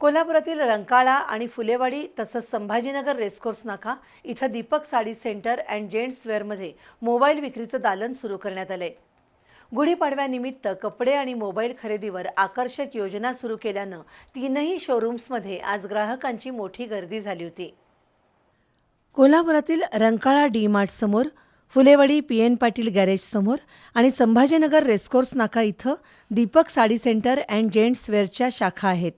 कोल्हापुरातील रंकाळा आणि फुलेवाडी तसंच संभाजीनगर रेसकोर्स नाका इथं Deepak sari centre and gents वेअरमध्ये mobile विक्रीचं दालन सुरू करण्यात आलंय. गुढीपाडव्यानिमित्त कपडे आणि मोबाईल खरेदीवर आकर्षक योजना सुरू केल्यानं तीनही शोरूम्समध्ये आज ग्राहकांची मोठी गर्दी झाली होती. कोल्हापुरातील रंकाळा डी मार्ट समोर Phulewadi P N Patil garage समोर आणि संभाजीनगर रेसकोर्स नाका इथं Deepak sari centre and gents वेअरच्या शाखा आहेत.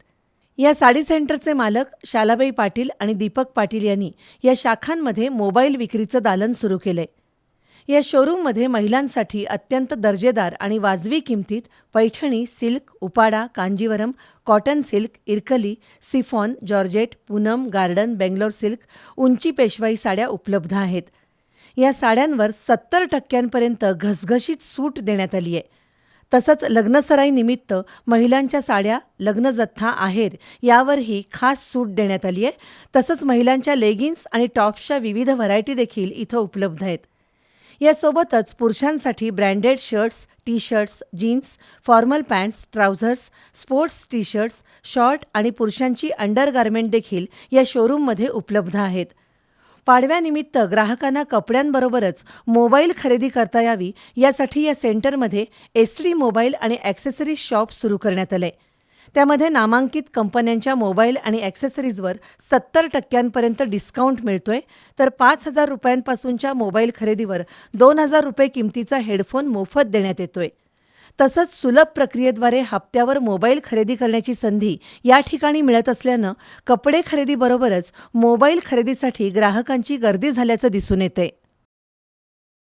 या साडी सेंटरचे मालक शालाबाई पाटील आणि दीपक पाटील यांनी या शाखांमध्ये मोबाईल विक्रीचं दालन सुरू केलंय. या शोरूममध्ये महिलांसाठी अत्यंत दर्जेदार आणि वाजवी किमतीत Paithani silk Uppada Kanjivaram cotton silk Irkali chiffon georgette Poonam garden Bangalore silk उंची पेशवाई साड्या उपलब्ध आहेत. या साड्यांवर सत्तर टक्क्यांपर्यंत घसघशीत सूट देण्यात आली आहे तसंच लग्नसराईनिमित्त महिलांच्या साड्या लग्नजत्था आहेर यावरही खास सूट देण्यात आली आहे तसंच महिलांच्या लेगिन्स आणि टॉप्सच्या विविध व्हरायटी देखील इथं उपलब्ध आहेत. यासोबतच पुरुषांसाठी branded shirts T shirts jeans formal pants trousers sports T shirts short आणि पुरुषांची अंडरगार्मेंट देखील या शोरूममध्ये उपलब्ध आहेत. पाडव्यानिमित्त ग्राहकांना कपड्यांबरोबरच मोबाईल खरेदी करता यावी यासाठी या सेंटरमध्ये एस टी मोबाईल आणि ॲक्सेसरीज शॉप सुरू करण्यात आलंय त्यामध्ये नामांकित कंपन्यांच्या मोबाईल आणि ॲक्सेसरीजवर सत्तर टक्क्यांपर्यंत डिस्काउंट मिळतोय. तर पाच हजार रुपयांपासूनच्या मोबाईल खरेदीवर दोन हजार रुपये किमतीचा हेडफोन मोफत देण्यात येतोय. तसंच सुलभ प्रक्रियेद्वारे हप्त्यावर मोबाईल खरेदी करण्याची संधी या ठिकाणी मिळत असल्यानं कपडे खरेदीबरोबरच मोबाईल खरेदीसाठी ग्राहकांची गर्दी झाल्याचं दिसून येते